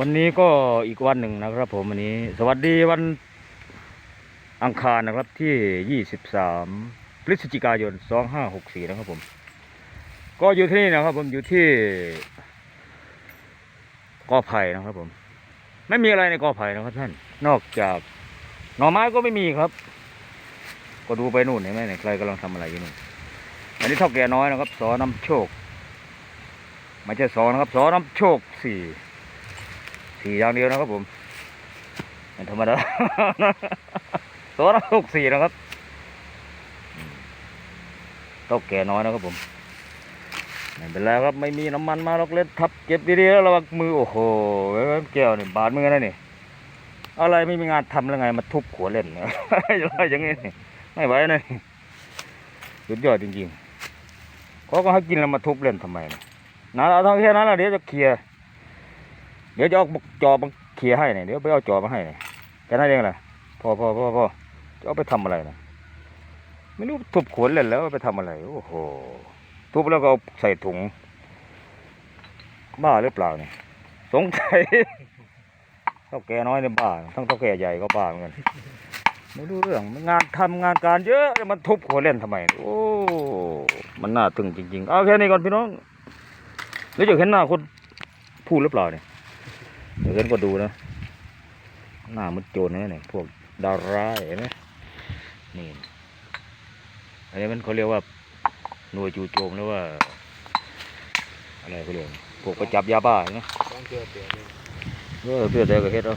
วันนี้ก็อีกวันหนึ่งนะครับผมวันนี้ สวัสดีวันอังคารนะครับที่ 23 พฤศจิกายน 2564 นะครับผม ก็อยู่ที่นี่นะครับผมอยู่ที่กอไผ่นะครับผม ไม่มีอะไรในกอไผ่นะครับท่าน นอกจากหน่อไม้ก็ไม่มีครับ ก็ดูไปนู่นเห็นไหมเนี่ยใครกำลังทำอะไรอยู่นู่นอันนี้เท่าแก่น้อยนะครับสอน้ำโชคไม่ใช่สอนะครับสอน้ำโชคสี่ สี่อย่างเดียวนะครับผมธรรมดาสอนำโชคสี่นะครับอืมเท่าแก่น้อยนะครับผมไม่เป็นไรครับไม่มีน้ำมันมาหรอกเล่นทับเก็บดีๆแล้วระวังมือโอ้โหแก้วนี่บาดมือนะนี่อะไรไม่มีงานทำแล้วไงมาทุบขวดเล่นอะไรอย่างงี้นี่ไม่ไหวนะสุดยอดจริงๆเขาก็ให้กินแล้วมาทุบเล่นทำไมนะนะเอาเท่าแค่นั้นแหละเดี๋ยวจะเคลียร์ เดี๋ยวจะเอาจอบมาเคลียให้เนี่ยเดี๋ยวไปเอาจอบมาให้เนี่ยแค่นั้นเองแหละพอพอพอพอจะเอาไปทำอะไรนะไม่รู้ทุบขวดเล่นแล้วไปทำอะไรโอ้โหทุบแล้วก็เอาใส่ถุงบ้าหรือเปล่าเนี่ยสงสัยเท่าแก่น้อยเนี่ยบ้า ทั้งเท่าแก่ใหญ่ก็บ้าเหมือนกันไม่รู้เรื่องงานทำงานการเยอะแล้วมันทุบหัวเล่นทำไม โอ้มันน่าตึงจริง ๆ เอาแค่นี้ก่อนพี่น้องแล้วจะเห็นหน้าคนพูดหรือเปล่าเนี่ย เดี๋ยวเห็นก็ดูนะ หน้ามันโจรนะเนี่ยพวกดาราเห็นไหมนี่อันนี้มันเขาเรียกว่าหน่วยจู่โจมหรือว่า อะไรเขาเรียกพวกไปจับยาบ้าใช่ไหมต้องเจอเปลี่ยนเลยเออเพื่อแต่ก็เฮ็ดเอา